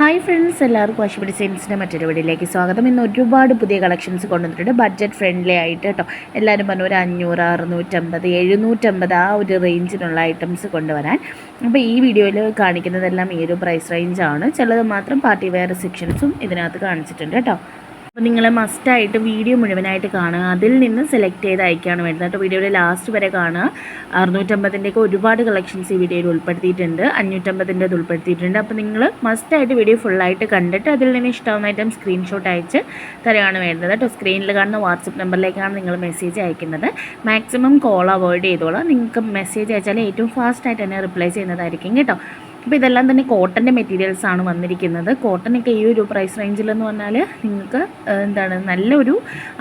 Hi friends എല്ലാവർക്കും അശ്വതി ഡിസൈൻസിന്റെ മറ്റൊരു വീഡിയോയിലേക്ക് സ്വാഗതം. ഇന്ന് ഒരുപാട് പുതിയ കളക്ഷൻസ് കൊണ്ടുവന്നിട്ടുണ്ട്. ബഡ്ജറ്റ് ഫ്രണ്ട്ലി ആയിട്ട് കേട്ടോ. എല്ലാവരും പറഞ്ഞു ഒരു അഞ്ഞൂറ് അറുന്നൂറ്റമ്പത് എഴുന്നൂറ്റമ്പത് ആ ഒരു റേഞ്ചിനുള്ള ഐറ്റംസ് കൊണ്ടുവരാൻ. അപ്പോൾ ഈ വീഡിയോയിൽ കാണിക്കുന്നതെല്ലാം ഈ ഒരു പ്രൈസ് റേഞ്ചാണ് ചിലത് മാത്രം പാർട്ടി വെയർ സെക്ഷൻസും ഇതിനകത്ത് കാണിച്ചിട്ടുണ്ട് കേട്ടോ. അപ്പോൾ നിങ്ങൾ മസ്റ്റായിട്ട് വീഡിയോ മുഴുവനായിട്ട് കാണുക. അതിൽ നിന്ന് സെലക്ട് ചെയ്ത് അയക്കുകയാണ് വേണ്ടത്. കേട്ടോ വീഡിയോയുടെ ലാസ്റ്റ് വരെ കാണുക. അറുന്നൂറ്റമ്പതിന്റെയൊക്കെ ഒരുപാട് കളക്ഷൻസ് ഈ വീഡിയോയിൽ ഉൾപ്പെടുത്തിയിട്ടുണ്ട്. അഞ്ഞൂറ്റമ്പതിന്റെത് ഉൾപ്പെടുത്തിയിട്ടുണ്ട്. അപ്പോൾ നിങ്ങൾ മസ്റ്റായിട്ട് വീഡിയോ ഫുള്ളായിട്ട് കണ്ടിട്ട് അതിൽ നിന്ന് ഇഷ്ടമാവുന്ന ഐറ്റം സ്ക്രീൻഷോട്ട് അയച്ച് തരികയാണ് വേണ്ടത്. കേട്ടോ സ്ക്രീനിൽ കാണുന്ന വാട്സപ്പ് നമ്പറിലേക്കാണ് നിങ്ങൾ മെസ്സേജ് അയക്കുന്നത്. മാക്സിമം കോൾ അവോയ്ഡ് ചെയ്തോളാം. നിങ്ങൾക്ക് മെസ്സേജ് അയച്ചാൽ ഏറ്റവും ഫാസ്റ്റായിട്ട് തന്നെ റിപ്ലൈ ചെയ്യുന്നതായിരിക്കും. കേട്ടോ അപ്പോൾ ഇതെല്ലാം തന്നെ കോട്ടന്റെ മെറ്റീരിയൽസ് ആണ് വന്നിരിക്കുന്നത്. കോട്ടനൊക്കെ ഈ ഒരു പ്രൈസ് റേഞ്ചിലെന്ന് പറഞ്ഞാൽ നിങ്ങൾക്ക് എന്താണ് നല്ലൊരു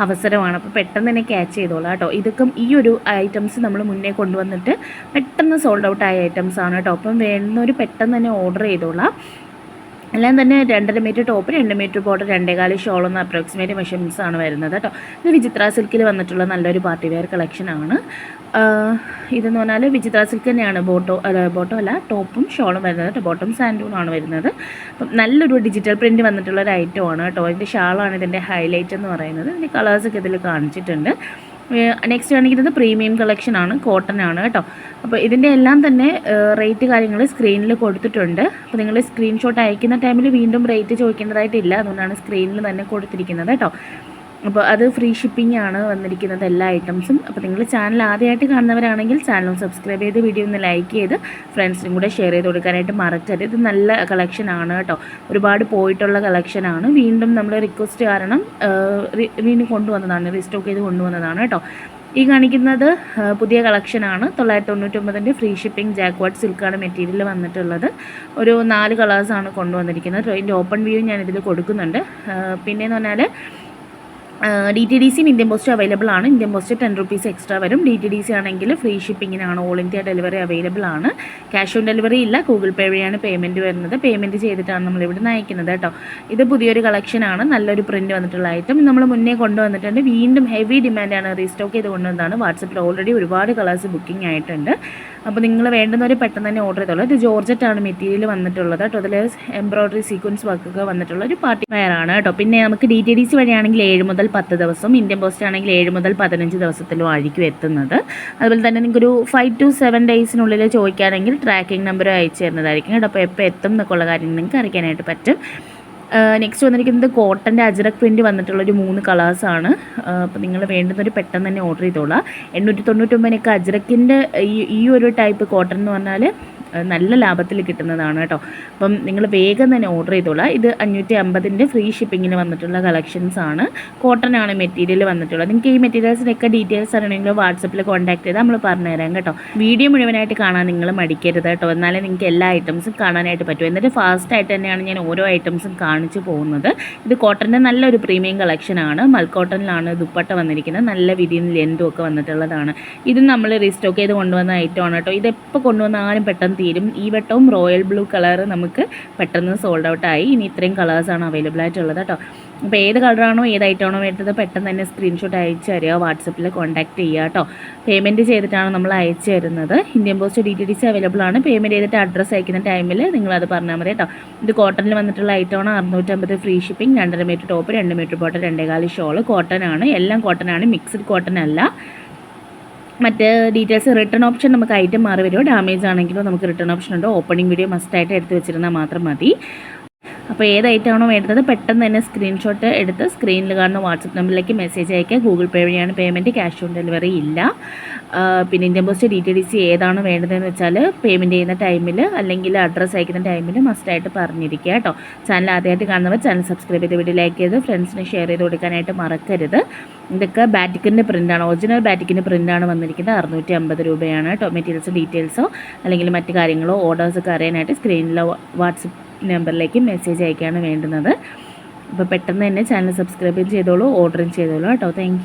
അവസരമാണ്. അപ്പോൾ പെട്ടെന്ന് തന്നെ ക്യാച്ച് ചെയ്തോളാം കേട്ടോ. ഇതൊക്കെ ഈ ഒരു ഐറ്റംസ് നമ്മൾ മുന്നേ കൊണ്ടുവന്നിട്ട് പെട്ടെന്ന് സോൾഡ് ഔട്ട് ആയ ഐറ്റംസ് ആണ് കേട്ടോ. അപ്പം വേണ്ടുന്നവർ പെട്ടെന്ന് തന്നെ ഓർഡർ ചെയ്തോളാം. എല്ലാം തന്നെ രണ്ടര മീറ്റർ ടോപ്പ് രണ്ട് മീറ്റർ ബോട്ട് രണ്ടേകാൽ ഷോൾ എന്ന അപ്രോക്സിമേറ്റ് മെഷർമെന്റ്സ് ആണ് വരുന്നത് കേട്ടോ. ഇത് വിചിത്ര സിൽക്കിൽ വന്നിട്ടുള്ള നല്ലൊരു പാർട്ടി വെയർ കളക്ഷനാണ് ഇതെന്ന് പറഞ്ഞാൽ വിചിത്ര സിൽക്ക് തന്നെയാണ് ബോട്ടോ അല്ല ബോട്ടോ അല്ല ടോപ്പും ഷോളും വരുന്നത് കേട്ടോ. ബോട്ടം സാൻഡൂൺ ആണ് വരുന്നത്. അപ്പം നല്ലൊരു ഡിജിറ്റൽ പ്രിന്റ് വന്നിട്ടുള്ള ഒരു ഐറ്റമാണ് കേട്ടോ. ഇതിന്റെ ഷാളാണ് ഇതിന്റെ ഹൈലൈറ്റ് എന്ന് പറയുന്നത്. ഇതിന്റെ കളേഴ്സൊക്കെ ഇതിൽ കാണിച്ചിട്ടുണ്ട്. നെക്സ്റ്റ് കാണിക്കുന്നത് പ്രീമിയം കളക്ഷൻ ആണ് കോട്ടൺ ആണ് കേട്ടോ. അപ്പോൾ ഇതിന്റെ എല്ലാം തന്നെ റേറ്റ് കാര്യങ്ങൾ സ്ക്രീനിൽ കൊടുത്തിട്ടുണ്ട്. അപ്പോൾ നിങ്ങൾ സ്ക്രീൻഷോട്ട് അയക്കുന്ന ടൈമിൽ വീണ്ടും റേറ്റ് ചോദിക്കേണ്ടതായിട്ടില്ല. അതുകൊണ്ടാണ് സ്ക്രീനിൽ തന്നെ കൊടുത്തിരിക്കുന്നത് കേട്ടോ. അപ്പോൾ അത് ഫ്രീ ഷിപ്പിംഗ് ആണ് വന്നിരിക്കുന്നത് എല്ലാ ഐറ്റംസും അപ്പോൾ നിങ്ങൾ ചാനൽ ആദ്യമായിട്ട് കാണുന്നവരാണെങ്കിൽ ചാനൽ സബ്സ്ക്രൈബ് ചെയ്ത് വീഡിയോ ഒന്ന് ലൈക്ക് ചെയ്ത് ഫ്രണ്ട്സിനും കൂടെ ഷെയർ ചെയ്ത് കൊടുക്കാനായിട്ട് മറക്കരുത്. ഇത് നല്ല കളക്ഷൻ ആണ് കേട്ടോ. ഒരുപാട് പോയിട്ടുള്ള കളക്ഷനാണ് വീണ്ടും നമ്മൾ റിക്വസ്റ്റ് കാരണം വീണ്ടും കൊണ്ടുവന്നതാണ്. റീസ്റ്റോക്ക് ചെയ്ത് കൊണ്ടുവന്നതാണ് കേട്ടോ. ഈ കാണിക്കുന്നത് പുതിയ കളക്ഷനാണ് തൊള്ളായിരത്തി തൊണ്ണൂറ്റൊമ്പതിന്റെ ഫ്രീ ഷിപ്പിംഗ് ജാക്വാഡ് സിൽക്കാണ് മെറ്റീരിയൽ വന്നിട്ടുള്ളത്. ഒരു നാല് കളേഴ്സാണ് കൊണ്ടുവന്നിരിക്കുന്നത്. ഇതിന്റെ ഓപ്പൺ വ്യൂ ഞാനിതിൽ കൊടുക്കുന്നുണ്ട്. പിന്നെയെന്ന് പറഞ്ഞാൽ ഡി ടി ഡി സിയും ഇന്ത്യൻ പോസ്റ്റ് അവൈലബിൾ ആണ്. Indian post ten rupees extra വരും. ഡി ടി ഡി സി ആണെങ്കിൽ ഫ്രീ ഷിപ്പിങ്ങിനാണ് ഓൾ ഇന്ത്യ ഡെലിവറി അവൈലബിൾ ആണ്. ക്യാഷ് ഓൺ ഡെലിവറി ഇല്ല. ഗൂഗിൾ പേ വഴിയാണ് പേയ്മെന്റ് വരുന്നത്. പേയ്മെന്റ് ചെയ്തിട്ടാണ് നമ്മൾ നയിക്കുന്നത് കേട്ടോ. ഇത് പുതിയൊരു കളക്ഷനാണ് നല്ലൊരു പ്രിന്റ് വന്നിട്ടുള്ള ഐറ്റം നമ്മൾ മുന്നേ കൊണ്ടുവന്നിട്ടുണ്ട്. വീണ്ടും ഹെവി ഡിമാൻഡാണ് റീസ്റ്റോക്ക് ചെയ്ത് കൊണ്ടുവന്നതാണ്. വാട്സപ്പിൽ ഓൾറെഡി ഒരുപാട് കളേഴ്സ് ബുക്കിംഗ് ആയിട്ടുണ്ട്. അപ്പോൾ നിങ്ങൾ വേണ്ടുന്നവർ പെട്ടെന്ന് തന്നെ ഓർഡർ ചെയ്തോളൂ. ഇത് ജോർജറ്റാണ് മെറ്റീരിയൽ വന്നിട്ടുള്ളത് കേട്ടോ. അതിൽ എംബ്രോയിഡറി സീക്വൻസ് വർക്കൊക്കെ വന്നിട്ടുള്ള ഒരു പാർട്ടി വെയർ ആണ് കേട്ടോ. പിന്നെ നമുക്ക് ഡി ടി ഡി സി വഴിയാണെങ്കിൽ ഏഴ് മുതൽ പത്ത് ദിവസം ഇന്ത്യൻ പോസ്റ്റ് ആണെങ്കിൽ ഏഴ് മുതൽ പതിനഞ്ച് ദിവസത്തിലും ആയിരിക്കും എത്തുന്നത്. അതുപോലെ തന്നെ നിങ്ങൾക്കൊരു ഫൈവ് ടു സെവൻ ഡേയ്സിനുള്ളിൽ ചോദിക്കുകയാണെങ്കിൽ ട്രാക്കിംഗ് നമ്പർ അയച്ചു തരുന്നതായിരിക്കും കേട്ടോ. അപ്പോൾ എപ്പോൾ എത്തും എന്നൊക്കെയുള്ള കാര്യം നിങ്ങൾക്ക് അറിയിക്കാനായിട്ട് പറ്റും. നെക്സ്റ്റ് വന്നിരിക്കുന്നത് കോട്ടന്റെ അജറക് പ്രിന്റ് വന്നിട്ടുള്ള ഒരു മൂന്ന് കളേഴ്സാണ് അപ്പോൾ നിങ്ങൾ വേണ്ടുന്നൊരു പെട്ടെന്ന് തന്നെ ഓർഡർ ചെയ്തോളാം. എണ്ണൂറ്റി തൊണ്ണൂറ്റൊമ്പതിനൊക്കെ അജറക്കിന്റെ ഈ ഈ ഒരു ടൈപ്പ് കോട്ടൺ എന്ന് പറഞ്ഞാൽ നല്ല ലാഭത്തിൽ കിട്ടുന്നതാണ് കേട്ടോ. അപ്പം നിങ്ങൾ വേഗം തന്നെ ഓർഡർ ചെയ്തോളാം. ഇത് അഞ്ഞൂറ്റി അമ്പതിന്റെ ഫ്രീ ഷിപ്പിങ്ങിന് വന്നിട്ടുള്ള കളക്ഷൻസ് ആണ്. കോട്ടൺ ആണ് മെറ്റീരിയൽ വന്നിട്ടുള്ളത്. നിങ്ങൾക്ക് ഈ മെറ്റീരിയൽസിനൊക്കെ ഡീറ്റെയിൽസ് അറിയണമെങ്കിൽ വാട്സപ്പിൽ കോൺടാക്ട് ചെയ്താൽ നമ്മൾ പറഞ്ഞുതരാം കേട്ടോ. വീഡിയോ മുഴുവനായിട്ട് കാണാൻ നിങ്ങൾ മടിക്കരുത് കേട്ടോ. എന്നാലേ നിങ്ങൾക്ക് എല്ലാ ഐറ്റംസും കാണാനായിട്ട് പറ്റും. എന്നിട്ട് ഫാസ്റ്റ് ആയിട്ട് തന്നെയാണ് ഞാൻ ഓരോ ഐറ്റംസും കാണിച്ചു പോകുന്നത്. ഇത് കോട്ടന്റെ നല്ലൊരു പ്രീമിയം കളക്ഷനാണ് മൽക്കോട്ടനിലാണ് ദുപ്പട്ട വന്നിരിക്കുന്നത്. നല്ല വിധിയും ലെന്തും ഒക്കെ വന്നിട്ടുള്ളതാണ്. ഇത് നമ്മൾ റീസ്റ്റോക്ക് ചെയ്ത് കൊണ്ടുവന്ന ഐറ്റമാണ് കേട്ടോ. ഇതെപ്പോൾ കൊണ്ടുവന്നാലും പെട്ടെന്ന് തീരും. ഈ വട്ടവും റോയൽ ബ്ലൂ കളർ നമുക്ക് പെട്ടെന്ന് സോൾഡ് ഔട്ടായി ഇനി ഇത്രയും കളേഴ്സാണ് അവൈലബിൾ ആയിട്ടുള്ളത് കേട്ടോ അപ്പോൾ ഏത് കളറാണോ ഏത് ഐറ്റമാണോ വേണ്ടത് പെട്ടെന്ന് തന്നെ സ്ക്രീൻഷോട്ട് അയച്ചു തരിക വാട്സപ്പിൽ കോൺടാക്ട് ചെയ്യുക കേട്ടോ പേയ്മെന്റ് ചെയ്തിട്ടാണ് നമ്മൾ അയച്ചു തരുന്നത്. Indian post D T D C available ആണ്. പേയ്മെന്റ് ചെയ്തിട്ട് അഡ്രസ്സ് അയക്കുന്ന ടൈമിൽ നിങ്ങളത് പറഞ്ഞാൽ മതി കേട്ടോ ഇത് കോട്ടണിൽ വന്നിട്ടുള്ള ഐറ്റമാണ് അറുന്നൂറ്റമ്പത് ഫ്രീ ഷിപ്പിംഗ് രണ്ടര മീറ്റർ ടോപ്പ് രണ്ട് മീറ്റർ ബോട്ടം രണ്ടേകാൽ ഷോൾ കോട്ടൺ ആണ്. എല്ലാം കോട്ടൺ ആണ്. മിക്സ്ഡ് കോട്ടൺ അല്ല. മറ്റ് ഡീറ്റെയിൽസ് റിട്ടേൺ ഓപ്ഷൻ നമുക്ക് ഐറ്റം മാറി വരുമോ ഡാമേജ് ആണെങ്കിലും നമുക്ക് റിട്ടേൺ ഓപ്ഷൻ ഉണ്ട്. ഓപ്പണിംഗ് വീഡിയോ മസ്റ്റായിട്ട് എടുത്ത് വെച്ചിരുന്നാൽ മാത്രം മതി. അപ്പോൾ ഏത് ഐറ്റമാണോ വേണ്ടത് പെട്ടെന്ന് തന്നെ സ്ക്രീൻഷോട്ട് എടുത്ത് സ്ക്രീനിൽ കാണുന്ന വാട്സപ്പ് നമ്പറിലേക്ക് മെസ്സേജ് അയക്കുക. ഗൂഗിൾ പേ വഴിയാണ് പേയ്മെന്റ് ക്യാഷ് ഓൺ ഡെലിവറി ഇല്ല. പിന്നെ Indian post D T D C ഏതാണോ വേണ്ടതെന്ന് വെച്ചാൽ പേയ്മെന്റ് ചെയ്യുന്ന ടൈമിൽ അല്ലെങ്കിൽ അഡ്രസ്സ് അയക്കുന്ന ടൈമിൽ മസ്റ്റായിട്ട് പറഞ്ഞിരിക്കുക കേട്ടോ. ചാനൽ ആദ്യമായിട്ട് കാണുന്നവർ ചാനൽ സബ്സ്ക്രൈബ് ചെയ്ത് വീഡിയോ ലൈക്ക് ചെയ്ത് ഫ്രണ്ട്സിന് ഷെയർ ചെയ്ത് കൊടുക്കാനായിട്ട് മറക്കരുത്. ഇതൊക്കെ ബാറ്റിക്കിന്റെ പ്രിന്റാണ് ഒറിജിനൽ ബാറ്റിക്കിന്റെ പ്രിന്റാണ് വന്നിരിക്കുന്നത്. അറുന്നൂറ്റി അമ്പത് രൂപയാണ് കേട്ടോ. മെറ്റീരിയൽസ് ഡീറ്റെയിൽസോ അല്ലെങ്കിൽ മറ്റു കാര്യങ്ങളോ ഓർഡേഴ്സൊക്കെ അറിയാനായിട്ട് സ്ക്രീനിലോ വാട്സപ്പ് നമ്പറിലേക്ക് മെസ്സേജ് അയക്കുകയാണ് വേണ്ടുന്നത്. അപ്പോൾ പെട്ടെന്ന് തന്നെ ചാനൽ സബ്സ്ക്രൈബ് ചെയ്തോളൂ ഓർഡറും ചെയ്തോളൂ കേട്ടോ. താങ്ക്